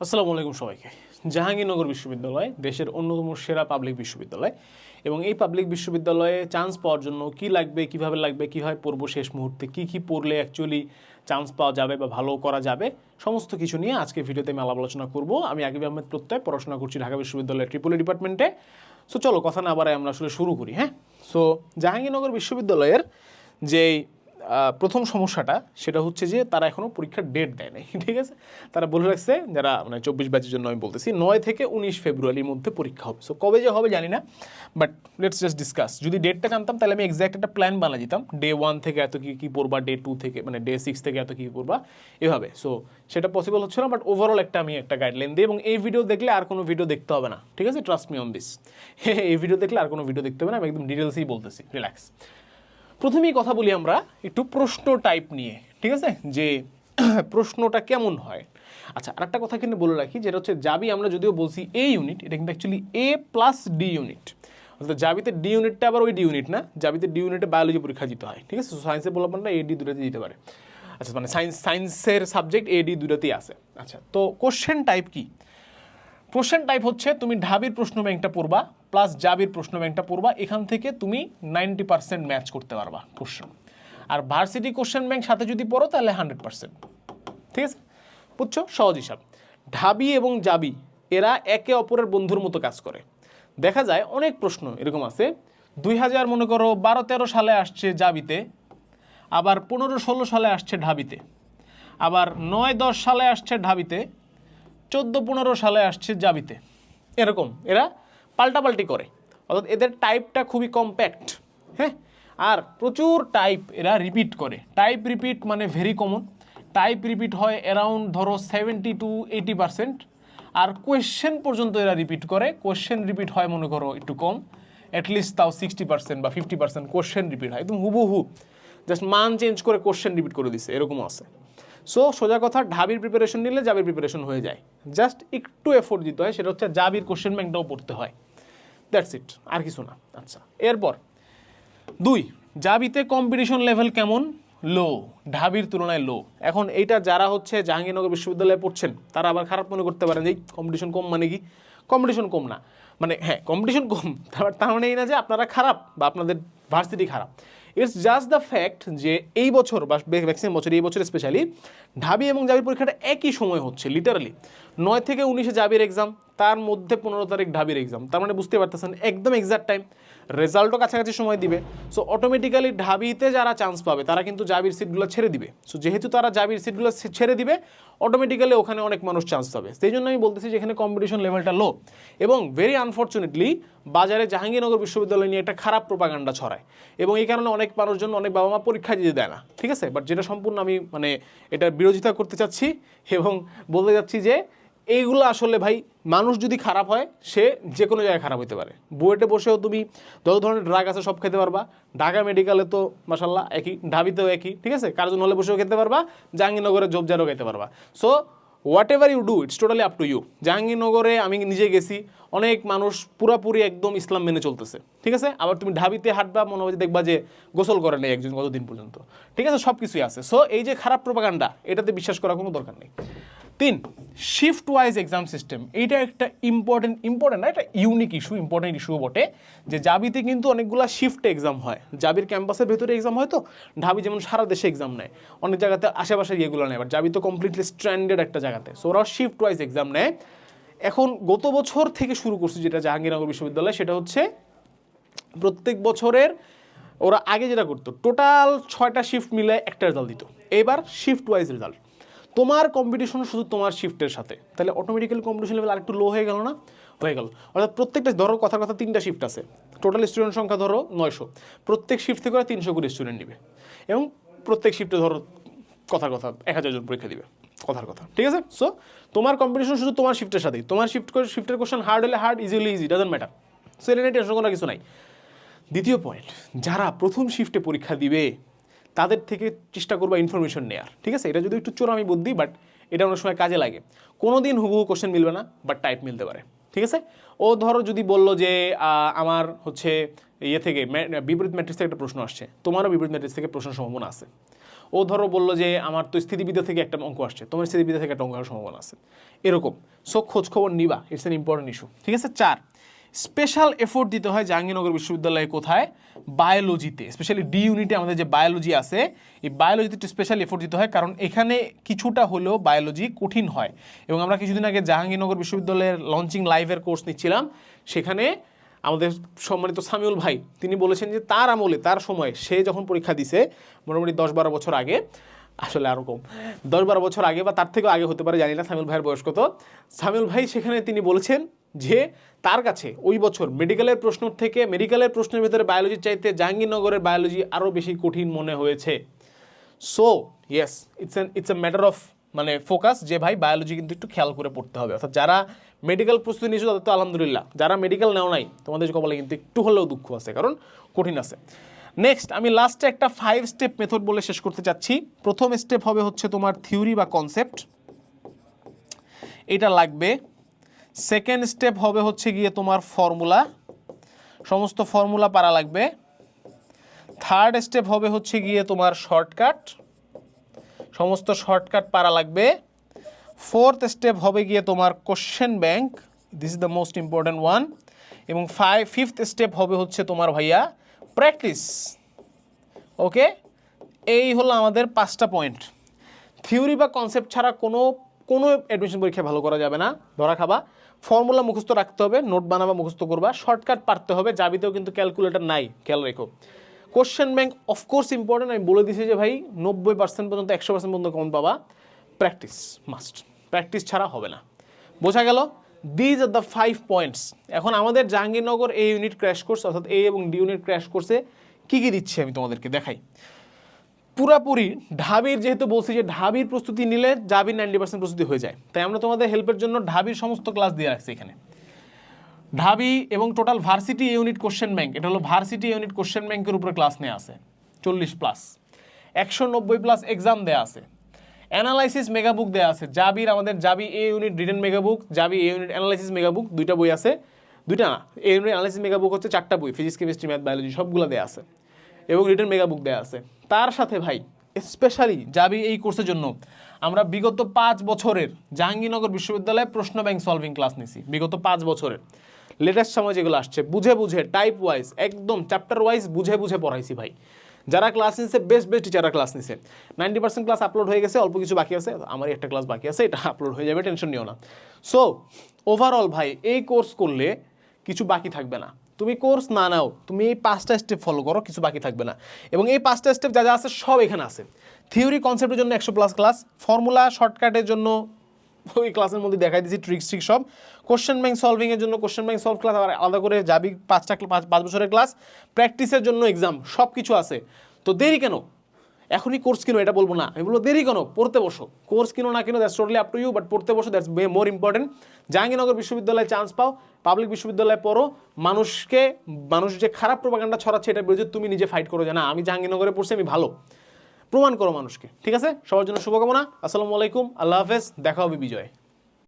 আসসালামু আলাইকুম সবাইকে। জাহাঙ্গীরনগর বিশ্ববিদ্যালয় দেশের অন্যতম সেরা পাবলিক বিশ্ববিদ্যালয় এবং এই পাবলিক বিশ্ববিদ্যালয়ে চান্স পাওয়ার জন্য কি লাগবে, কীভাবে লাগবে কীভাবে পড়ব শেষ মুহূর্তে, কি কি পড়লে অ্যাকচুয়ালি চান্স পাওয়া যাবে বা ভালো করা যাবে, সমস্ত কিছু নিয়ে আজকে ভিডিওতে আমি আলাপ আলোচনা করব। আমি আকিব আহমেদ প্রত্যয়, পড়াশোনা করছি ঢাকা বিশ্ববিদ্যালয়ের ট্রিপলি ডিপার্টমেন্টে সো চলো কথা না বাড়ায় আমরা আসলে শুরু করি হ্যাঁ? সো জাহাঙ্গীরনগর বিশ্ববিদ্যালয়ের যেই প্রথম সমস্যাটা সেটা হচ্ছে যে তারা এখনও পরীক্ষার ডেট দেয় নাই ঠিক আছে? তারা বলে রাখছে যারা মানে চব্বিশ ব্যাচের জন্য আমি বলতেছি, নয় থেকে উনিশ ফেব্রুয়ারির মধ্যে পরীক্ষা হবে। সো কবে যে হবে জানি না বাট লেটস জাস্ট ডিসকাস যদি ডেটটা জানতাম, তাহলে আমি এক্স্যাক্ট একটা প্ল্যান বানা দিতাম। ডে ওয়ান থেকে এত কি, কী পড়বা ডে টু থেকে মানে ডে সিক্স থেকে এত কী পড়বা, এভাবে। সো সেটা পসিবল হচ্ছে না বাট ওভারঅল একটা আমি একটা গাইডলাইন দিই এবং এই ভিডিও দেখলে আর কোনো ভিডিও দেখতে হবে না, ঠিক আছে? ট্রাস্ট মি অন দিস হ্যাঁ এই ভিডিও দেখলে আর কোনো ভিডিও দেখতে হবে না, আমি একদম ডিটেলসেই বলতেছি রিল্যাক্স প্রথমেই কথা বলি আমরা একটু প্রশ্ন টাইপ নিয়ে, ঠিক আছে? যে প্রশ্নটা কেমন হয়? আচ্ছা আরেকটা কথা কিন্তু বলে রাখি, যেটা হচ্ছে জাবি আমরা যদিও বলছি এ ইউনিট এটা কিন্তু actually A plus D unit অর্থাৎ জাবিতে ডি ইউনিটটা আবার ওই ডি ইউনিট না জাবিতে ডি ইউনিটে বায়োলজি পরীক্ষা দিতে হয়, ঠিক আছে? সায়েন্সে বললাম না এ ডি দুটাতে দিতে পারে। আচ্ছা মানে সায়েন্স সায়েন্সের সাবজেক্ট এ ডি দুটাতেই আছে। আচ্ছা তো কোশ্চেন টাইপ কি? কোশ্চেন টাইপ হচ্ছে তুমি ঢাবির প্রশ্ন ব্যাংকটা পড়বা প্লাস জাবির প্রশ্ন ব্যাংকটা পড়বা, এখান থেকে তুমি নাইনটি পার্সেন্ট ম্যাচ করতে পারবা প্রশ্ন আর ভার্সিটি কোশ্চেন ব্যাংক সাথে যদি পড়ো তাহলে হান্ড্রেড পার্সেন্ট ঠিক আছে? বুঝছ? সহজ হিসাব। ঢাবি এবং জাবি, এরা একে অপরের বন্ধুর মতো কাজ করে। দেখা যায় অনেক প্রশ্ন এরকম আছে। দুই হাজার মনে করো বারো তেরো সালে আসছে জাবিতে, আবার পনেরো ষোলো সালে আসছে ঢাবিতে, আবার নয় দশ সালে আসছে ঢাবিতে চোদ্দ পনেরো সালে আসছে জাবিতে। এরকম, এরা পাল্টাপাল্টি করে। অর্থাৎ এদের টাইপটা খুবই কম্প্যাক্ট হ্যাঁ? আর প্রচুর টাইপ এরা রিপিট করে। টাইপ রিপিট মানে ভেরি কমন টাইপ রিপিট হয় অ্যারাউন্ড ধরো সেভেন্টি টু এইটি পার্সেন্ট আর কোয়েশ্চেন পর্যন্ত এরা রিপিট করে। কোয়েশ্চেন রিপিট হয়, মনে করো, একটু কম। অ্যাটলিস্ট তাও সিক্সটি পার্সেন্ট বা ফিফটি পার্সেন্ট কোয়েশ্চেন রিপিট হয়। একদম হুবহু। জাস্ট মান চেঞ্জ করে কোয়েশ্চেন রিপিট করে দিছে। এরকমও আছে। সো সোজা কথা, ঢাবির প্রিপারেশন নিলে জাবির প্রিপারেশন হয়ে যায়। জাস্ট একটু এফোর্ট দিতে হয়, সেটা হচ্ছে জাবির কোশ্চেন ব্যাংকটাও পড়তে হয়। দ্যাটস ইট আর কিছু না। আচ্ছা এরপর। দুই, জাবিতে কম্পিটিশন লেভেল কেমন? লো ঢাবির তুলনায় লো এখন এইটা যারা হচ্ছে জাহাঙ্গীরনগর বিশ্ববিদ্যালয়ে পড়ছেন, তারা আবার খারাপ মনে করতে পারেন যে কম্পিটিশন কম মানে কি? কম্পিটিশন কম না। মানে হ্যাঁ কম্পিটিশন কম, তার তার মানে এই না যে আপনারা খারাপ বা আপনাদের ভার্সিটি খারাপ। ইটস জাস্ট দ্য ফ্যাক্ট যে এই বছর বা ম্যাক্সিমাম বছর, এই বছর স্পেশালি ঢাবি এবং জাবির পরীক্ষাটা একই সময় হচ্ছে লিটারালি নয় থেকে উনিশে জাবির এক্সাম তার মধ্যে পনেরো তারিখ ঢাবির এক্সাম তার মানে বুঝতে পারতেছেন, একদম এক্সাক্ট টাইম রেজাল্টও কাছাকাছি সময় দিবে। সো অটোমেটিক্যালি ঢাবিতে যারা চান্স পাবে, তারা কিন্তু জাবির সিটগুলো ছেড়ে দিবে। সো যেহেতু তারা জাবির সিটগুলো ছেড়ে দিবে অটোমেটিক্যালি ওখানে অনেক মানুষ চান্স পাবে। সেই জন্য আমি বলতেছি যে এখানে কম্পিটিশন লেভেলটা লো এবং ভেরি আনফর্চুনেটলি বাজারে জাহাঙ্গীরনগর বিশ্ববিদ্যালয় নিয়ে একটা খারাপ প্রোপাগান্ডা ছড়ায়। এবং এই কারণে অনেক মানুষজন অনেক বাবা মা পরীক্ষা দিতে দেয় না। ঠিক আছে? বাট যেটা সম্পূর্ণ আমি মানে এটার বিরোধিতা করতে চাচ্ছি এবং বলতে চাচ্ছি যে এইগুলো আসলে ভাই, মানুষ যদি খারাপ হয়, সে যে কোনো জায়গায় খারাপ হতে পারে। বুয়েটে বসেও তুমি যত ধরনের ড্রাগ আছে সব খেতে পারবা। ঢাকা মেডিকেলে তো মাসাল্লাহ একই, ঢাবিতেও একই, ঠিক আছে? কার্জন হলে বসেও খেতে পারবা জাহাঙ্গীরনগরে জবজারও খেতে পারবা। So whatever you do it's totally up to you জাহাঙ্গীরনগরে আমি নিজে গেছি, অনেক মানুষ পুরাপুরি একদম ইসলাম মেনে চলতেছে, ঠিক আছে? আবার তুমি ঢাবিতে হাঁটবা, মনে হয় দেখবা যে গোসল করে নেই একজন কতদিন পর্যন্ত, ঠিক আছে? সব কিছুই আছে। সো এই যে খারাপ প্রোপাগান্ডা এটাতে বিশ্বাস করার কোনো দরকার নেই। তিন শিফট ওয়াইজ এক্সাম সিস্টেম এইটা একটা ইম্পর্টেন্ট ইম্পর্টেন্ট না, এটা ইউনিক ইস্যু ইম্পর্টেন্ট ইস্যু বটে। যে জাবিতে কিন্তু অনেকগুলো শিফট এক্সাম হয়। জাবির ক্যাম্পাসের ভেতরে এক্সাম হয় তো ঢাবি যেমন সারা দেশে এক্সাম নেয়। অনেক জায়গাতে আশেপাশে ইয়েগুলো নেয় বাট জাবি তো কমপ্লিটলি স্ট্যান্ডার্ড একটা জায়গাতে। সো ওরাও শিফট ওয়াইজ এক্সাম নেয়। এখন গত বছর থেকে শুরু করছি যেটা জাহাঙ্গীরনগর বিশ্ববিদ্যালয়, সেটা হচ্ছে প্রত্যেক বছরের ওরা আগে যেটা করতো টোটাল ছয়টা শিফট মিলে একটা রেজাল্ট দিত। এবার শিফট ওয়াইজ রেজাল্ট তোমার কম্পিটিশন শুধু তোমার শিফটের সাথে। তাহলে অটোমেটিক্যালি কম্পিটিশন লেভেল আরেকটু লো হয়ে গেল না? হয়ে গেল। অর্থাৎ প্রত্যেকটা, ধরো কথার কথা তিনটা শিফট আছে। টোটাল স্টুডেন্ট সংখ্যা ধরো নয়শো। প্রত্যেক শিফট থেকে ওরা তিনশো করে স্টুডেন্ট নিবে। এবং প্রত্যেক শিফটে ধরো কথার কথা এক হাজার জন পরীক্ষা দিবে কথার কথা। ঠিক আছে? সো তোমার কম্পিটিশন শুধু তোমার শিফটের সাথেই। তোমার শিফট করে শিফটের কোশ্চেন হার্ড হলে hard easily easy doesn't matter so এটা নিয়ে টেনশন করার কিছু নাই। দ্বিতীয় পয়েন্ট যারা প্রথম শিফটে পরীক্ষা দিবে তাদের থেকে চেষ্টা করবা ইনফরমেশন নেওয়ার ঠিক আছে? এটা যদি একটু চোরামি বুদ্ধি বাট এটা অনেক সময় কাজে লাগে। কোনো দিন হুবহু কোশ্চেন মিলবে না বাট টাইপ মিলতে পারে, ঠিক আছে? ও ধরো যদি বলল যে আমার হচ্ছে ইয়ে থেকে বিপরীত ম্যাট্রিক্স থেকে একটা প্রশ্ন আসছে, তোমারও বিপরীত ম্যাট্রিক্স থেকে প্রশ্ন সম্ভাবনা আছে। ও ধরো বলল যে, আমার তো স্থিতিবিদ্যা থেকে একটা অঙ্ক আসছে, তোমার স্থিতিবিদ্যা থেকে একটা অঙ্ক আসার সম্ভাবনা আছে। এরকম। সো খোঁজ খবর নিবা ইটস এন ইম্পর্টেন্ট ইস্যু ঠিক আছে? চার স্পেশাল এফোর্ট দিতে হয় জাহাঙ্গীরনগর বিশ্ববিদ্যালয়ে কোথায়? বায়োলজিতে, স্পেশালি ডি ইউনিটে আমাদের যে বায়োলজি আছে, এই বায়োলজিতে একটু স্পেশাল এফোর্ট দিতে হয় কারণ এখানে কিছুটা হলেও বায়োলজি কঠিন হয়। এবং আমরা কিছুদিন আগে জাহাঙ্গীরনগর বিশ্ববিদ্যালয়ের লঞ্চিং লাইভের কোর্স নিচ্ছিলাম। সেখানে আমাদের সম্মানিত সামিউল ভাই, তিনি বলেছেন যে তার আমলে, তার সময় সে যখন পরীক্ষা দিছে, মোটামুটি দশ বারো বছর আগে আসলে আরও কম। দশ বারো বছর আগে বা তার থেকেও আগে হতে পারে, জানি না, সামিউল ভাইয়ের বয়স কত। সামিউল ভাই সেখানে তিনি বলেছেন যে তার কাছে ওই বছর মেডিকেলের প্রশ্ন থেকে মেডিকেলের প্রশ্নের ভিতরে বায়োলজির চাইতে জাহাঙ্গীরনগরের বায়োলজি আরও বেশি কঠিন মনে হয়েছে। So yes it's an it's a matter of মানে ফোকাস যে ভাই বায়োলজি কিন্তু একটু খেয়াল করে পড়তে হবে। অর্থাৎ যারা মেডিকেল প্রস্তুতি নিয়েছো তাদের তো আলহামদুলিল্লাহ। যারা মেডিকেল নেও নাই, তোমাদের কপালে কিন্তু একটু হলেও দুঃখ আছে, কারণ কঠিন আছে। নেক্সট আমি লাস্টে একটা ফাইভ স্টেপ মেথড বলে শেষ করতে চাচ্ছি। প্রথম স্টেপ হবে হচ্ছে তোমার থিওরি বা কনসেপ্ট এটা লাগবে। সেকেন্ড স্টেপ হবে হচ্ছে গিয়ে তোমার ফর্মুলা সমস্ত ফর্মুলা পারা লাগবে। থার্ড স্টেপ হবে হচ্ছে গিয়ে তোমার শর্টকাট সমস্ত শর্টকাট পারা লাগবে। ফোর্থ স্টেপ হবে গিয়ে তোমার question bank this is the most important one এবং ফাইভ ফিফথ স্টেপ হবে হচ্ছে তোমার ভাইয়া প্র্যাকটিস। ওকে? এই হলো আমাদের পাঁচটা পয়েন্ট। থিওরি বা কনসেপ্ট ছাড়া কোনো কোনো অ্যাডমিশন পরীক্ষা ভালো করা যাবে না। ধরা খাবা। ফর্মুলা মুখস্থ রাখতে হবে, নোট বানাবা, মুখস্থ করবা, শর্টকাট পারতে হবে জাবিতেও কিন্তু ক্যালকুলেটার নাই, খেয়াল রেখো। কোশ্চেন ব্যাংক অফকোর্স ইম্পর্টেন্ট আমি বলে দিছি যে ভাই, নব্বই পার্সেন্ট পর্যন্ত, একশো পার্সেন্ট পর্যন্ত কমন পাবা। প্র্যাকটিস মাস্ট প্র্যাকটিস ছাড়া হবে না। বোঝা গেল? These are the five points এখন আমাদের জাহাঙ্গীরনগর এই ইউনিট ক্র্যাশ কোর্স অর্থাৎ এ এবং ডি ইউনিট ক্র্যাশ কোর্সে কী কী দিচ্ছি আমি তোমাদেরকে দেখাই। পুরাপুরি ঢাবির, যেহেতু বলছি যে ঢাবির প্রস্তুতি নিলে জাবির নাইনটি পার্সেন্ট প্রস্তুতি হয়ে যায়। তাই আমরা তোমাদের হেল্পের জন্য ঢাবির সমস্ত ক্লাস দিয়ে রাখছি এখানে। ঢাবি এবং total varsity unit question bank এটা হলো ভার্সিটি ইউনিট কোশ্চেন ব্যাংকের উপরে ক্লাস নেওয়া আছে। চল্লিশ প্লাস একশো নব্বই প্লাস এক্সাম দেওয়া আছে। অ্যানালাইসিস মেগাবুক দেওয়া আছে। জাবির আমাদের জাবি এ ইউনিট রিটেন মেগাবুক জাবি এ ইউনিট অ্যানালাইসিস মেগাবুক দুইটা বই আছে। দুইটা না এ ইউনিট অ্যানালাইসিস মেগাবুক হচ্ছে চারটা বই ফিজিক্স কেমিস্ট্রি ম্যাথ বায়োলজি সবগুলো দেওয়া আছে। এবং রিটেন মেগাবুক দেওয়া আছে। তার সাথে ভাই স্পেশালি যাবি এই কোর্সের জন্য, আমরা বিগত পাঁচ বছরের জাহাঙ্গীরনগর বিশ্ববিদ্যালয়ে প্রশ্ন ব্যাংক সলভিং ক্লাস নিছি, বিগত পাঁচ বছরের। লেটেস্ট সময় যেগুলো আসছে, বুঝে বুঝে টাইপ ওয়াইজ একদম চ্যাপ্টার ওয়াইজ বুঝে বুঝে পড়াইছি ভাই। যারা ক্লাস নিছে বেস্ট বেস্ট টিচাররা ক্লাস নিছে। নাইনটি পার্সেন্ট ক্লাস আপলোড হয়ে গেছে, অল্প কিছু বাকি আছে, আমার একটা ক্লাস বাকি আছে, এটা আপলোড হয়ে যাবে টেনশন নিও না। সো ওভারঅল ভাই, এই কোর্স করলে কিছু বাকি থাকবে না। তুমি কোর্স না নাও, তুমি এই পাঁচটা স্টেপ ফলো করো, কিছু বাকি থাকবে না। এবং এই পাঁচটা স্টেপ যা যা আছে, সব এখানে আছে। থিওরি কনসেপ্টের জন্য একশো প্লাস ক্লাস ফর্মুলা শর্টকাটের জন্য ওই ক্লাসের মধ্যে দেখাই দিচ্ছি ট্রিক্স ট্রিক সব। কোশ্চেন ব্যাংক সলভিংয়ের জন্য কোশ্চেন ব্যাংক সলভ ক্লাস আবার আলাদা করে যাবি পাঁচটা পাঁচ পাঁচ বছরের ক্লাস প্র্যাকটিসের জন্য এক্সাম সব কিছু আছে। তো দেরি কেন? এখনই কোর্স কিনো, এটা বলব না। আমি বলব, দেরি কেন? পড়তে বসো। কোর্স কিনো না কিনো that's totally up to you but পড়তে বসো দ্যাটস বে মোর ইম্পর্টেন্ট জাহাঙ্গীরনগর বিশ্ববিদ্যালয়ে চান্স পাও পাবলিক বিশ্ববিদ্যালয়ে পড়ো। মানুষকে, মানুষ যে খারাপ প্রোপাগান্ডা ছড়াচ্ছে এটার বিরুদ্ধে তুমি নিজে ফাইট করো যে, না, আমি জাহাঙ্গীরনগরে পড়ছি, আমি ভালো। প্রমাণ করো মানুষকে। ঠিক আছে? সবার জন্য শুভকামনা। আসসালামু আলাইকুম। আল্লাহ হাফেজ। দেখা হবে বিজয়।